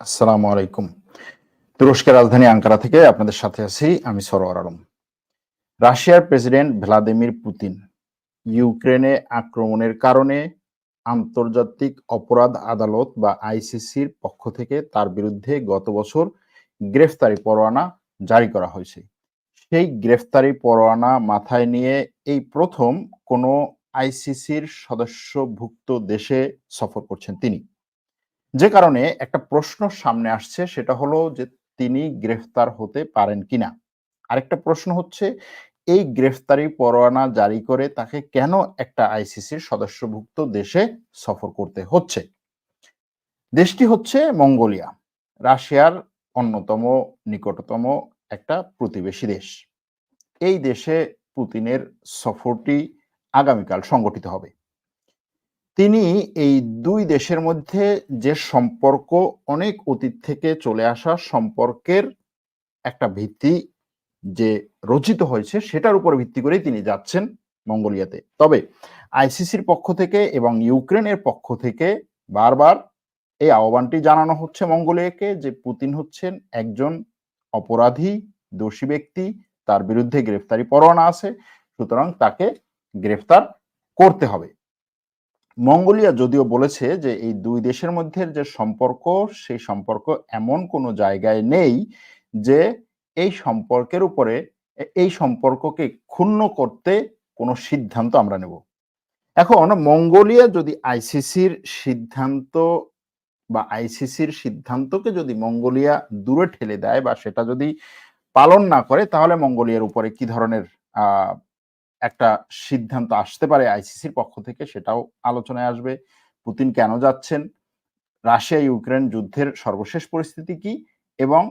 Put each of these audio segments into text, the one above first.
আসসালামু আলাইকুম। তুরস্কের রাজধানী আঙ্কারা থেকে আপনাদের সাথে আছি আমি সরোয়ার আলম। রাশিয়ার প্রেসিডেন্ট ভ্লাদিমির পুতিন ইউক্রেনে আক্রমণের কারণে আন্তর্জাতিক অপরাধ আদালত বা আইসিসির পক্ষ থেকে তার বিরুদ্ধে গত বছর গ্রেফতারি পরোয়ানা জারি করা হয়েছে। সেই গ্রেফতারি পরোয়ানা মাথায় নিয়ে এই প্রথম কোনো আইসিসির সদস্যভুক্ত দেশে সফর করছেন তিনি। যে কারণে একটা প্রশ্ন সামনে আসছে, সেটা হলো যে তিনি গ্রেফতার হতে পারেন কিনা? আরেকটা প্রশ্ন হচ্ছে, এই গ্রেফতারি পরোয়ানা জারি করে তাকে কেন একটা আইসিসির সদস্যভুক্ত দেশে সফর করতে হচ্ছে? দেশটি হচ্ছে মঙ্গোলিয়া, রাশিয়ার অন্যতম নিকটতম একটা প্রতিবেশী দেশ। এই দেশে পুতিনের সফরটি আগামীকাল সংগঠিত হবে। তিনি এই দুই দেশের মধ্যে যে সম্পর্ক অনেক অতীত থেকে চলে আসা সম্পর্কের একটা ভিত্তি যে রচিত হয়েছে, সেটার উপর ভিত্তি করেই তিনি যাচ্ছেন মঙ্গোলিয়াতে। তবে আইসিসির পক্ষ থেকে এবং ইউক্রেনের পক্ষ থেকে বারবার এই আহ্বানটি জানানো হচ্ছে মঙ্গোলিয়াকে যে পুতিন হচ্ছেন একজন অপরাধী, দোষী ব্যক্তি, তার বিরুদ্ধে গ্রেফতারি পরোয়ানা আছে, সুতরাং তাকে গ্রেফতার করতে হবে। মঙ্গোলিয়া যদিও বলেছে যে এই দুই দেশের মধ্যে যে সম্পর্ক, সেই সম্পর্ক এমন কোনো জায়গায় নেই যে এই সম্পর্কের উপরে, এই সম্পর্ককে ক্ষুণ্ণ করতে কোনো সিদ্ধান্ত আমরা নেব। এখন মঙ্গোলিয়া যদি আইসিসির সিদ্ধান্ত বা আইসিসির সিদ্ধান্তকে যদি মঙ্গোলিয়া দূরে ঠেলে দেয় বা সেটা যদি পালন না করে, তাহলে মঙ্গোলিয়ার উপরে কি ধরনের একটা সিদ্ধান্ত আসতে পারে আইসিসির পক্ষ থেকে সেটাও আলোচনায় আসবে। পুতিন কেন যাচ্ছেন? রাশিয়া, ইউক্রেন যুদ্ধের সর্বশেষ পরিস্থিতি কি? এবং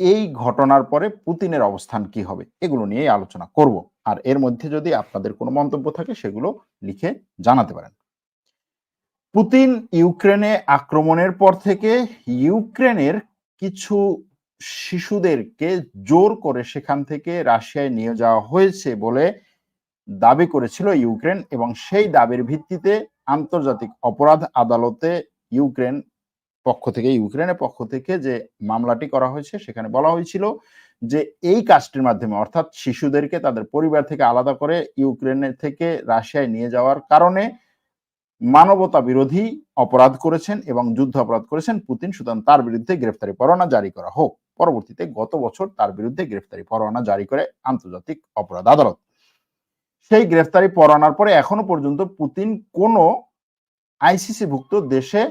এই ঘটনার পরে পুতিনের অবস্থান কি হবে? এগুলো নিয়ে আলোচনা করব। আর এর মধ্যে যদি আপনাদের কোনো মন্তব্য থাকে, সেগুলো লিখে জানাতে পারেন। পুতিন ইউক্রেনে আক্রমণের পর থেকে ইউক্রেনের কিছু শিশুদেরকে জোর করে সেখান থেকে রাশিয়ায় নিয়ে যাওয়া হয়েছে বলে দাবি করেছিল ইউক্রেন এবং সেই দাবির ভিত্তিতে আন্তর্জাতিক অপরাধ আদালতে ইউক্রেন পক্ষ থেকে, ইউক্রেনের পক্ষ থেকে যে মামলাটি করা হয়েছে, সেখানে বলা হয়েছিল যে এই কাজটির মাধ্যমে, অর্থাৎ শিশুদেরকে তাদের পরিবার থেকে আলাদা করে ইউক্রেনের থেকে রাশিয়ায় নিয়ে যাওয়ার কারণে মানবতা বিরোধী অপরাধ করেছেন এবং যুদ্ধ অপরাধ করেছেন পুতিন। সুতরাং তার বিরুদ্ধে গ্রেফতারি পরোয়ানা জারি করা হোক। পরবর্তীতে গত বছর তার বিরুদ্ধে গ্রেফতারি পরোয়ানা জারি করে আন্তর্জাতিক অপরাধ আদালত। সেই গ্রেফতারি পরোয়ানার পরে এখনও পর্যন্ত পুতিন কোনো আইসিসি ভুক্ত দেশে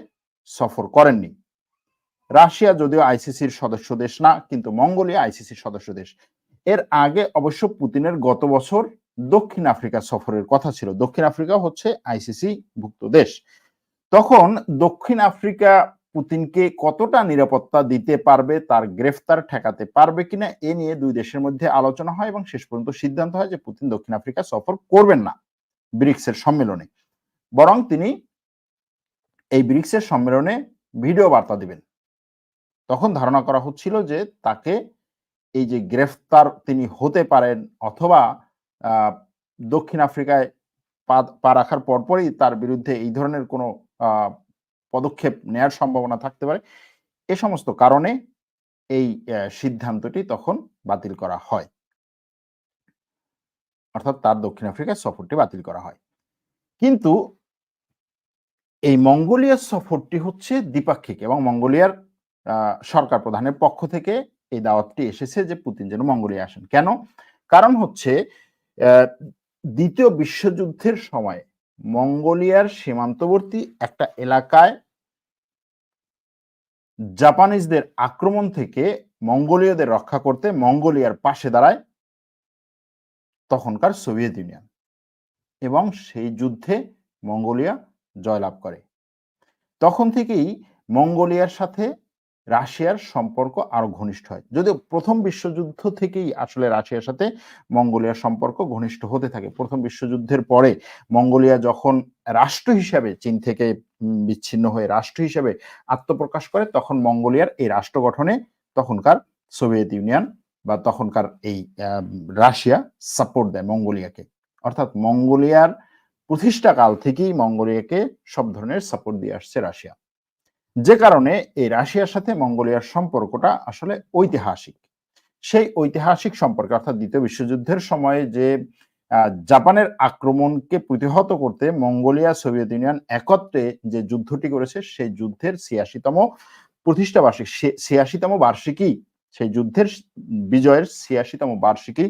সফর করেননি। রাশিয়া যদিও আইসিসির সদস্য দেশ না, কিন্তু মঙ্গোলিয়া আইসিসির সদস্য দেশ। এর আগে অবশ্য পুতিনের গত বছর দক্ষিণ আফ্রিকা সফরের কথা ছিল। দক্ষিণ আফ্রিকা হচ্ছে আইসিসি ভুক্ত দেশ। তখন দক্ষিণ আফ্রিকা পুতিনকে কতটা নিরাপত্তা দিতে পারবে, তার গ্রেফতার ঠেকাতে পারবে কিনা, এ নিয়ে দুই দেশের মধ্যে আলোচনা হয় এবং শেষ পর্যন্ত সিদ্ধান্ত হয় যে পুতিন দক্ষিণ আফ্রিকা সফর করবেন না ব্রিক্সের সম্মেলনে। বরং তিনি এই ব্রিক্সের সম্মেলনে ভিডিও বার্তা দিবেন। তখন ধারণা করা হচ্ছিল যে তাকে এই যে গ্রেফতার তিনি হতে পারেন অথবা দক্ষিণ আফ্রিকায় পা রাখার পরপরই তার বিরুদ্ধে এই ধরনের কোনো পদক্ষেপ নেয়ার সম্ভাবনা থাকতে পারে। এ সমস্ত কারণে এই সিদ্ধান্তটি তখন বাতিল করা হয়। অর্থাৎ তার দক্ষিণ আফ্রিকার সফরটি বাতিল করা হয়। কিন্তু এই মঙ্গোলিয়ার সফরটি হচ্ছে দ্বিপাক্ষিক এবং মঙ্গোলিয়ার সরকার প্রধানের পক্ষ থেকে এই দাওয়াতটি এসেছে যে পুতিন যেন মঙ্গোলিয়া আসেন। কেন? কারণ হচ্ছে দ্বিতীয় বিশ্বযুদ্ধের সময় মঙ্গোলিয়ার সীমান্তবর্তী একটা এলাকায় জাপানিজদের আক্রমণ থেকে মঙ্গোলীয়দের রক্ষা করতে মঙ্গোলিয়ার পাশে দাঁড়ায় তখনকার সোভিয়েত ইউনিয়ন এবং সেই যুদ্ধে মঙ্গোলিয়া জয়লাভ করে। তখন থেকেই মঙ্গোলিয়ার সাথে রাশিয়ার সম্পর্ক আরও ঘনিষ্ঠ হয়। যদিও প্রথম বিশ্বযুদ্ধ থেকেই আসলে রাশিয়ার সাথে মঙ্গোলিয়ার সম্পর্ক ঘনিষ্ঠ হতে থাকে। প্রথম বিশ্বযুদ্ধের পরে মঙ্গোলিয়া যখন রাষ্ট্র হিসাবে চীন থেকে বিচ্ছিন্ন হয়ে রাষ্ট্র হিসাবে আত্মপ্রকাশ করে, তখন মঙ্গোলিয়ার এই রাষ্ট্র গঠনে তখনকার সোভিয়েত ইউনিয়ন বা তখনকার এই রাশিয়া সাপোর্ট দেয় মঙ্গোলিয়াকে। অর্থাৎ মঙ্গোলিয়ার প্রতিষ্ঠাকাল থেকেই মঙ্গোলিয়াকে সব ধরনের সাপোর্ট দিয়ে আসছে রাশিয়া। যে কারণে এই রাশিয়ার সাথে মঙ্গোলিয়ার সম্পর্কটা আসলে ঐতিহাসিক। সেই ঐতিহাসিক সম্পর্কে অর্থাৎ দ্বিতীয় বিশ্বযুদ্ধের সময়ে যে জাপানের আক্রমণকে প্রতিহত করতে মঙ্গোলিয়া, সোভিয়েত ইউনিয়ন একত্রে যে যুদ্ধটি করেছে, সেই যুদ্ধের ছিয়াশিতম প্রতিষ্ঠা বার্ষিক ছিয়াশিতম বার্ষিকী, সেই যুদ্ধের বিজয়ের ছিয়াশিতম বার্ষিকী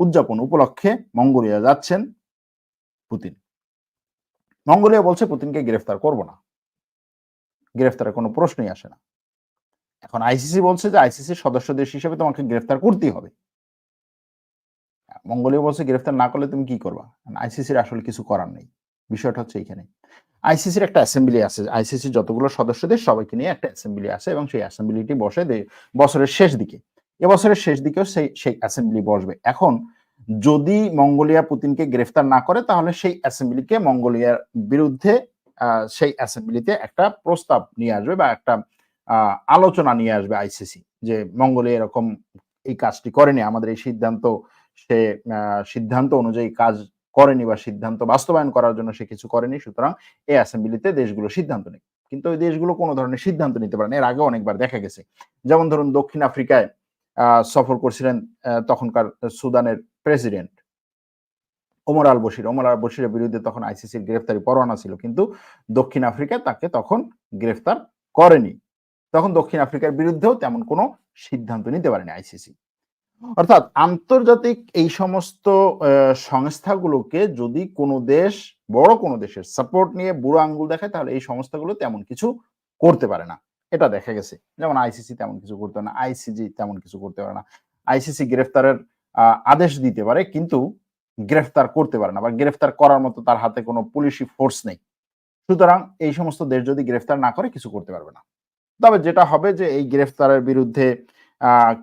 উদযাপন উপলক্ষে মঙ্গোলিয়া যাচ্ছেন পুতিন। মঙ্গোলিয়া বলছে, পুতিনকে গ্রেফতার করব না। গ্রেফতারের কোনো প্রশ্নই আসে না। এখন আইসিসি বলছে যে আইসিসির সদস্য দেশ হিসেবে তোমাকে গ্রেফতার করতেই হবে। মঙ্গোলিয়া বলছে গ্রেফতার না করলে তুমি কি করবা? আইসিসির আসলে কিছু করার নেই। বিষয়টা হচ্ছে এইখানে। আইসিসির একটা অ্যাসেম্বলি আছে। আইসিসি যতগুলো সদস্য দেশ সবাইকে নিয়ে একটা অ্যাসেম্বলি আছে এবং সেই অ্যাসেম্বলিটি বসে বছরের শেষ দিকে। এবছরের শেষ দিকেও সেই সেই অ্যাসেম্বলি বসবে। এখন যদি মঙ্গোলিয়া পুতিনকে গ্রেফতার না করে তাহলে সেই অ্যাসেম্বলিকে মঙ্গোলিয়ার বিরুদ্ধে সেই অ্যাসেম্বলিতে একটা প্রস্তাব নিয়ে আসবে বা একটা আলোচনা নিয়ে আসবে আইসিসি যে মঙ্গলে এরকম এই কাজটি করেনি, আমাদের এই সিদ্ধান্ত, সে সিদ্ধান্ত অনুযায়ী কাজ করেনি বা সিদ্ধান্ত বাস্তবায়ন করার জন্য সে কিছু করেনি, সুতরাং এই অ্যাসেম্বলিতে দেশগুলো সিদ্ধান্ত নেই কিন্তু ওই দেশগুলো কোনো ধরনের সিদ্ধান্ত নিতে পারে না। এর আগে অনেকবার দেখা গেছে। যেমন ধরুন দক্ষিণ আফ্রিকায় সফর করছিলেন তখনকার সুদানের president Omar al Bashir Omar al বশিরের বিরুদ্ধে তখন আইসিসির গ্রেফতারি পরোয়ানা ছিল, কিন্তু দক্ষিণ আফ্রিকা তাকে তখন গ্রেফতার করেনি। তখন দক্ষিণ আফ্রিকার বিরুদ্ধেও তেমন কোনো সিদ্ধান্ত নিতে পারেনি আইসিসি। অর্থাৎ আন্তর্জাতিক এই সমস্ত সংস্থাগুলোকে যদি কোনো দেশ, বড় কোনো দেশের সাপোর্ট নিয়ে বুড়ো আঙ্গুল দেখায়, তাহলে এই সংস্থাগুলো তেমন কিছু করতে পারে না। এটা দেখা গেছে। যেমন আইসিসি তেমন কিছু করতে পারে না, আইসিজি তেমন কিছু করতে পারে না। আইসিসি গ্রেফতারের আদেশ দিতে পারে, কিন্তু গ্রেফতার করতে পারে না বা গ্রেফতার করার মতো তার হাতে কোনো পুলিশি ফোর্স নেই। সুতরাং এই সমস্ত দেশ যদি গ্রেফতার না করে কিছু করতে পারবে না। তবে যেটা হবে যে এই গ্রেফতারের বিরুদ্ধে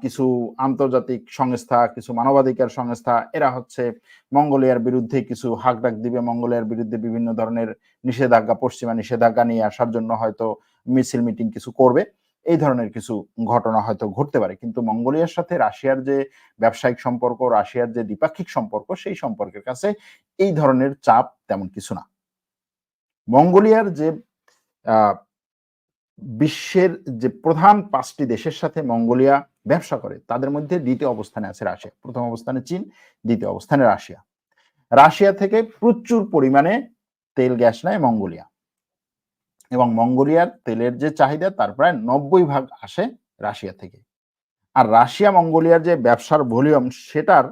কিছু আন্তর্জাতিক সংস্থা, কিছু মানবাধিকার সংস্থা, এরা হচ্ছে মঙ্গোলিয়ার বিরুদ্ধে কিছু হাকডাক দিবে। মঙ্গোলিয়ার বিরুদ্ধে বিভিন্ন ধরনের নিষেধাজ্ঞা, পশ্চিমা নিষেধাজ্ঞা নিয়ে আসার জন্য হয়তো মিছিল, মিটিং কিছু করবে। এই ধরনের কিছু ঘটনা হয়তো ঘটতে পারে। কিন্তু মঙ্গোলিয়ার সাথে রাশিয়ার যে ব্যবসায়িক সম্পর্ক, রাশিয়ার যে দ্বিপাক্ষিক সম্পর্ক, সেই সম্পর্কের কাছে এই ধরনের চাপ তেমন কিছু না। মঙ্গোলিয়ার যে বিশ্বের যে প্রধান পাঁচটি দেশের সাথে মঙ্গোলিয়া ব্যবসা করে, তাদের মধ্যে দ্বিতীয় অবস্থানে আছে রাশিয়া। প্রথম অবস্থানে চীন, দ্বিতীয় অবস্থানে রাশিয়া। রাশিয়া থেকে প্রচুর পরিমাণে তেল গ্যাস নেয় মঙ্গোলিয়া। এবং মঙ্গোলিয়ার তেলের যে চাহিদা, তার প্রায় নব্বই ভাগ আসে রাশিয়া থেকে। আর রাশিয়া, মঙ্গোলিয়ার যে ব্যবসার ভলিউম, সেটার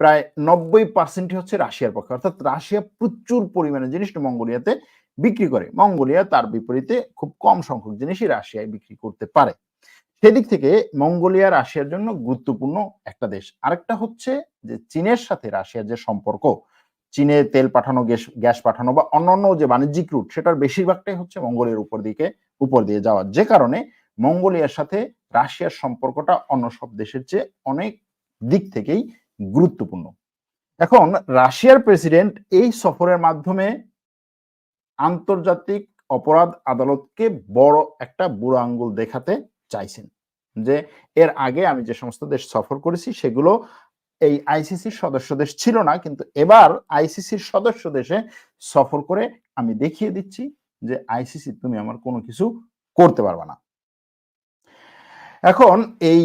প্রায় নব্বই পার্সেন্টই হচ্ছে রাশিয়ার পক্ষে। অর্থাৎ রাশিয়া প্রচুর পরিমাণে জিনিসটা মঙ্গোলিয়াতে বিক্রি করে। মঙ্গোলিয়া তার বিপরীতে খুব কম সংখ্যক জিনিসই রাশিয়ায় বিক্রি করতে পারে। সেদিক থেকে মঙ্গোলিয়া রাশিয়ার জন্য গুরুত্বপূর্ণ একটা দেশ। আরেকটা হচ্ছে যে চীনের সাথে রাশিয়ার যে সম্পর্ক চীনে তেল পাঠানো, গ্যাস গ্যাস পাঠানো বা অন্যান্য যে বাণিজ্যিক রুট, সেটার বেশিরভাগটাই হচ্ছে মঙ্গোলিয়ার উপর দিকে, উপর দিয়ে যাওয়া। যে কারণে মঙ্গোলিয়ার সাথে রাশিয়ার সম্পর্কটা অন্য সব দেশের চেয়ে অনেক দিক থেকেই গুরুত্বপূর্ণ। এখন রাশিয়ার প্রেসিডেন্ট এই সফরের মাধ্যমে আন্তর্জাতিক অপরাধ আদালতকে বড় একটা বুড়ো আঙ্গুল দেখাতে চাইছেন। যে এর আগে আমি যে সমস্ত দেশ সফর করেছি, সেগুলো এই আইসিসির সদস্য দেশ ছিল না, কিন্তু এবার আইসিসির সদস্য দেশে সফর করে আমি দেখিয়ে দিচ্ছি যে আইসিসি তুমি আমার কোনো কিছু করতে পারবে না। এখন এই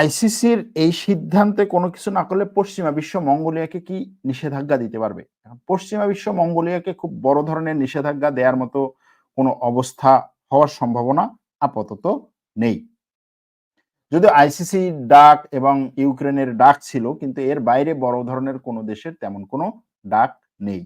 আইসিসির এই সিদ্ধান্তে কোনো কিছু না করলে পশ্চিমা বিশ্ব মঙ্গোলিয়াকে কি নিষেধাজ্ঞা দিতে পারবে? পশ্চিমা বিশ্ব মঙ্গোলিয়াকে খুব বড় ধরনের নিষেধাজ্ঞা দেওয়ার মতো কোনো অবস্থা হওয়ার সম্ভাবনা আপাতত নেই। যদি আইসিসি ডাক এবং ইউক্রেনের ডাক ছিল, কিন্তু এর বাইরে বড় ধরনের কোনো দেশের তেমন কোনো ডাক নেই।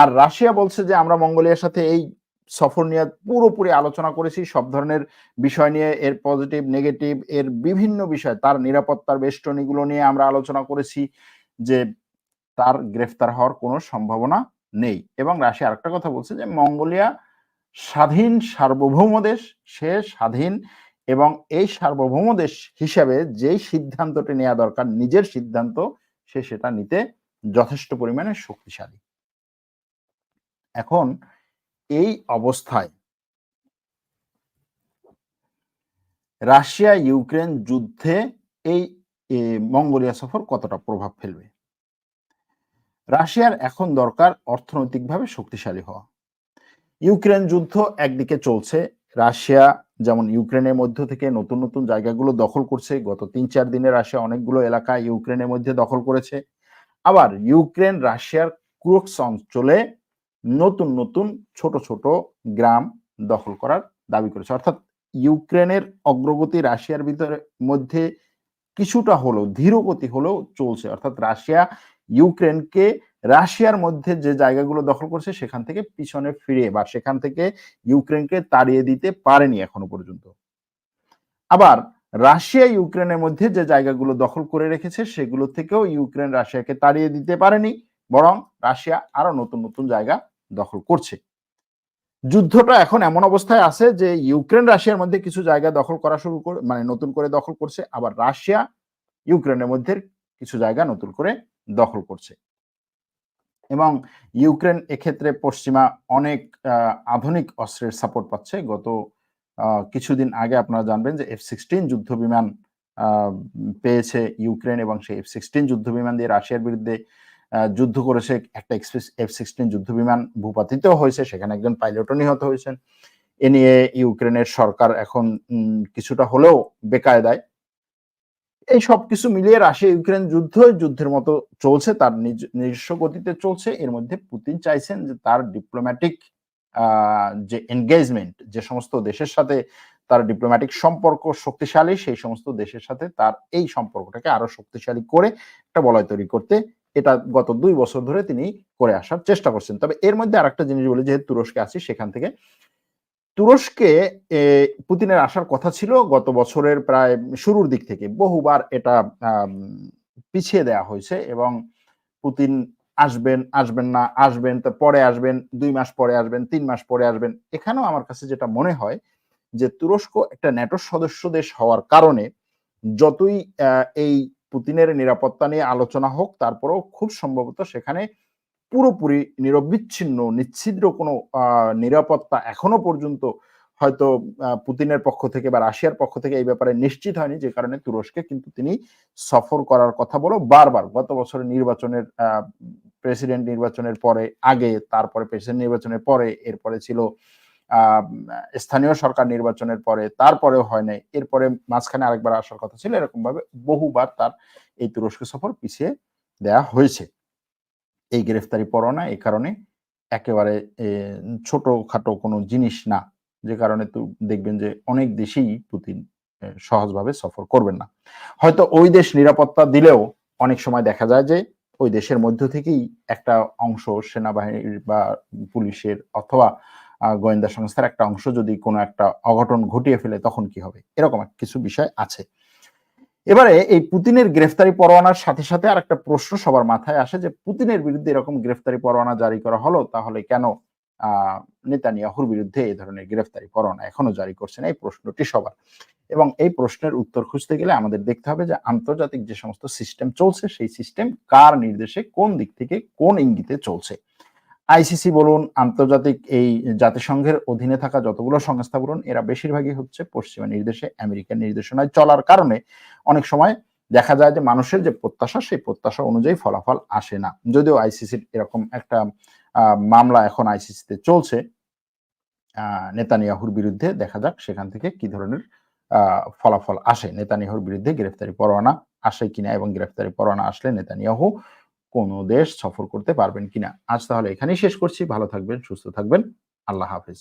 আর রাশিয়া বলছে যে, আমরা মঙ্গোলিয়ার সাথে এই সফর নিয়ে পুরোপুরি আলোচনা করেছি, সব ধরনের বিষয় নিয়ে, এর পজিটিভ, নেগেটিভ, এর বিভিন্ন বিষয়, তার নিরাপত্তার বেষ্টনীগুলো নিয়ে আমরা আলোচনা করেছি যে, তার গ্রেফতার হওয়ার কোনো সম্ভাবনা নেই। এবং রাশিয়া আরেকটা কথা বলছে যে, মঙ্গোলিয়া স্বাধীন সার্বভৌম দেশ, সে স্বাধীন এবং এই সার্বভৌম দেশ হিসাবে যেই সিদ্ধান্তটি নেওয়া দরকার, নিজের সিদ্ধান্ত, সে সেটা নিতে যথেষ্ট পরিমাণে শক্তিশালী। এখন এই অবস্থায় রাশিয়া, ইউক্রেন যুদ্ধে এই মঙ্গোলিয়া সফর কতটা প্রভাব ফেলবে? রাশিয়ার এখন দরকার অর্থনৈতিকভাবে শক্তিশালী হওয়া। ইউক্রেন যুদ্ধ একদিকে চলছে রাশিয়া, যেমন ইউক্রেনের মধ্য থেকে নতুন নতুন জায়গাগুলো দখল করছে। গত তিন চার দিনে রাশিয়া অনেকগুলো এলাকা ইউক্রেনের মধ্যে দখল করেছে। আবার ইউক্রেন রাশিয়ার ক্রুক্স অঞ্চলে নতুন নতুন ছোট ছোট গ্রাম দখল করার দাবি করেছে। অর্থাৎ ইউক্রেনের অগ্রগতি রাশিয়ার ভিতরে মধ্যে কিছুটা হলেও, ধীরগতি হলেও চলছে। অর্থাৎ রাশিয়া ইউক্রেনকে রাশিয়ার মধ্যে যে জায়গাগুলো দখল করছে সেখান থেকে পিছনে ফিরে বা সেখান থেকে ইউক্রেনকে তাড়িয়ে দিতে পারেনি এখনও পর্যন্ত। আবার রাশিয়া ইউক্রেনের মধ্যে যে জায়গাগুলো দখল করে রেখেছে সেগুলো থেকেও ইউক্রেন রাশিয়াকে তাড়িয়ে দিতে পারেনি, বরং রাশিয়া আরও নতুন নতুন জায়গা দখল করছে। যুদ্ধটা এখন এমন অবস্থায় আছে যে ইউক্রেন রাশিয়ার মধ্যে কিছু জায়গা দখল করা শুরু করে মানে নতুন করে দখল করছে, আবার রাশিয়া ইউক্রেনের মধ্যে কিছু জায়গা নতুন করে দখল করছে। এবং ইউক্রেন এক্ষেত্রে পশ্চিমা অনেক আধুনিক অস্ত্রের সাপোর্ট পাচ্ছে। গত কিছুদিন আগে আপনারা জানবেন যে এফ সিক্সটিন যুদ্ধ বিমান পেয়েছে ইউক্রেন এবং সেই এফ সিক্সটিন যুদ্ধ বিমান দিয়ে রাশিয়ার বিরুদ্ধে যুদ্ধ করেছে। একটা এক্সপ্রেস এফ সিক্সটিন যুদ্ধ বিমান ভূপাতিত হয়েছে, সেখানে একজন পাইলটও নিহত হয়েছেন। এ নিয়ে ইউক্রেনের সরকার এখন কিছুটা হলেও বেকায়দায়। এই সব কিছু মিলিয়ে রাশিয়া ইউক্রেন যুদ্ধ, যুদ্ধের মতো চলছে, তার নিজস্ব গতিতে চলছে। এর মধ্যে পুতিন চাইছেন যে তার ডিপ্লোম্যাটিক যে এনগেজমেন্ট যে সমস্ত দেশের সাথে তার ডিপ্লোম্যাটিক সম্পর্ক শক্তিশালী, সেই সমস্ত দেশের সাথে তার এই সম্পর্কটাকে আরও শক্তিশালী করে একটা বলয় তৈরি করতে এটা গত দুই বছর ধরে তিনি করে আসার চেষ্টা করছেন। তবে এর মধ্যে আরেকটা জিনিস বলি, যেহেতু তুরস্কে আছি, সেখান থেকে তুরস্কে পুতিনের আসার কথা ছিল গত বছরের প্রায় শুরুর দিক থেকে। বহুবার এটা পিছিয়ে দেয়া হয়েছে এবং পুতিন আসবেন আসবেন না, আসবেন, তো পরে আসবেন, দুই মাস পরে আসবেন, তিন মাস পরে আসবেন। এখানেও আমার কাছে যেটা মনে হয় যে তুরস্ক একটা ন্যাটোর সদস্য দেশ হওয়ার কারণে যতই এই পুতিনের নিরাপত্তা নিয়ে আলোচনা হোক, তারপরেও খুব সম্ভবত সেখানে পুরোপুরি নিরবিচ্ছিন্ন, নিচ্ছিদ্র কোনো নিরাপত্তা এখনও পর্যন্ত হয়তো পুতিনের পক্ষ থেকে বা রাশিয়ার পক্ষ থেকে এই ব্যাপারে নিশ্চিত হয়নি, যে কারণে তুরস্কে কিন্তু তিনি সফর করার কথা বলো বারবার গত বছরের নির্বাচনের প্রেসিডেন্ট নির্বাচনের পরে, আগে, তারপরে প্রেসিডেন্ট নির্বাচনের পরে, এরপরে ছিল স্থানীয় সরকার নির্বাচনের পরে, তারপরেও হয় নাই, এরপরে মাঝখানে আরেকবার আসার কথা ছিল এরকম ভাবে বহুবার তার এই তুরস্ক সফর পিছিয়ে দেয়া হয়েছে। এই গ্রেফতারি পরোয়ানা এই কারণে একেবারে ছোটখাটো কোনো জিনিস না। যে কারণে তো দেখবেন যে অনেক দেশেই পুতিন সহজভাবে সফর করবেন না। হয়তো ওই দেশ নিরাপত্তা দিলেও অনেক সময় দেখা যায় যে ওই দেশের মধ্য থেকেই একটা অংশ সেনাবাহিনীর বা পুলিশের অথবা গোয়েন্দা সংস্থার একটা অংশ যদি কোনো একটা অঘটন ঘটিয়ে ফেলে তখন কি হবে? এরকম কিছু বিষয় আছে। এবারে এই পুতিনের গ্রেফতারি পরোয়ানার সাথে সাথে আর একটা প্রশ্ন সবার মাথায় আসে যে, পুতিনের বিরুদ্ধে এরকম গ্রেফতারি পরোয়ানা জারি করা হলো? তাহলে কেন নেতানিয়াহুর বিরুদ্ধে এই ধরনের গ্রেফতারি পরোয়ানা এখনও জারি করছেন এই প্রশ্নটি সবার। এবং এই প্রশ্নের উত্তর খুঁজতে গেলে আমাদের দেখতে হবে যে, আন্তর্জাতিক যে সমস্ত সিস্টেম চলছে, সেই সিস্টেম কার নির্দেশে কোন দিক থেকে কোন ইঙ্গিতে চলছে? আইসিসি বলুন, আন্তর্জাতিক এই জাতিসংঘের অধীনে থাকা যতগুলো সংস্থা বলুন, এরা বেশিরভাগই হচ্ছে পশ্চিমা নির্দেশে, আমেরিকার নির্দেশনায় চলার কারণে। অনেক সময় দেখা যায় যে মানুষের যে প্রত্যাশা, সেই প্রত্যাশা অনুযায়ী ফলাফল আসে না। যদিও আইসিসির এরকম একটা মামলা এখন আইসিসিতে চলছে নেতানিয়াহুর বিরুদ্ধে, দেখা যাক সেখান থেকে কি ধরনের ফলাফল আসে। নেতানিয়াহুর বিরুদ্ধে গ্রেফতারি পরোয়ানা আসে কিনা এবং গ্রেফতারি পরোয়ানা আসলে নেতানিয়াহু কোনো দেশ সফর করতে পারবেন কিনা। আজ তাহলে এখানেই শেষ করছি। ভালো থাকবেন, সুস্থ থাকবেন। আল্লাহ হাফিজ।